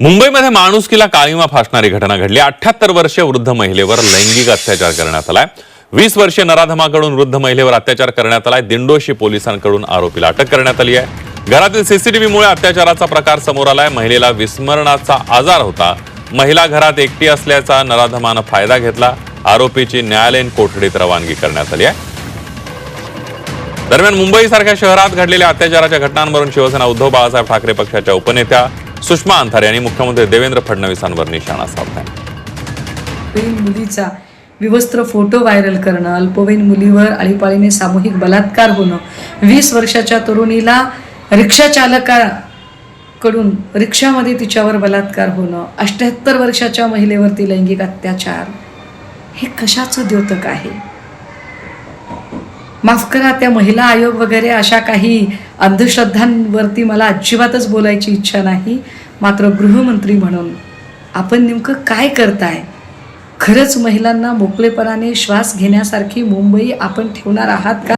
मुंबईमध्ये माणुसकीला काळीमा फासणारी घटना घडली. अठ्याहत्तर वर्षीय वृद्ध महिलेवर लैंगिक अत्याचार करण्यात आलाय. वीस वर्षीय नराधमाकडून वृद्ध महिलेवर अत्याचार करण्यात आलाय. दिंडोशी पोलिसांकडून आरोपीला अटक करण्यात आली आहे. घरातील सीसीटीव्हीमुळे अत्याचाराचा प्रकार समोर आलाय. महिलेला विस्मरणाचा आजार होता. महिला घरात एकटी असल्याचा नराधमानं फायदा घेतला. आरोपीची न्यायालयीन कोठडीत रवानगी करण्यात आली आहे. दरम्यान मुंबईसारख्या शहरात घडलेल्या अत्याचाराच्या घटनांवरून शिवसेना उद्धव बाळासाहेब ठाकरे पक्षाच्या उपनेत्या सुषमा अंधारे यांनी मुख्यमंत्री देवेंद्र फडणवीसांवर निशाणा साधलाय मुलीचा विवस्त्र फोटो व्हायरल करणं अल्पवयीन मुलीवर आळीपाळीने सामूहिक बलात्कार होणं वीस वर्षाच्या तरुणीला रिक्षाचालकाकडून रिक्षामध्ये तिच्यावर बलात्कार होणं अष्ट्याहत्तर वर्षाच्या महिलेवरती लैंगिक अत्याचार हे कशाचं द्योतक आहे? माफ करा त्या महिला आयोग वगैरे अशा काही अंधश्रद्धांवरती मला अजिबातच बोलायची इच्छा नाही. मात्र गृहमंत्री म्हणून आपण नेमकं काय करताय? खरंच महिलांना मोकळेपणाने श्वास घेण्यासारखी मुंबई आपण ठेवणार आहात का?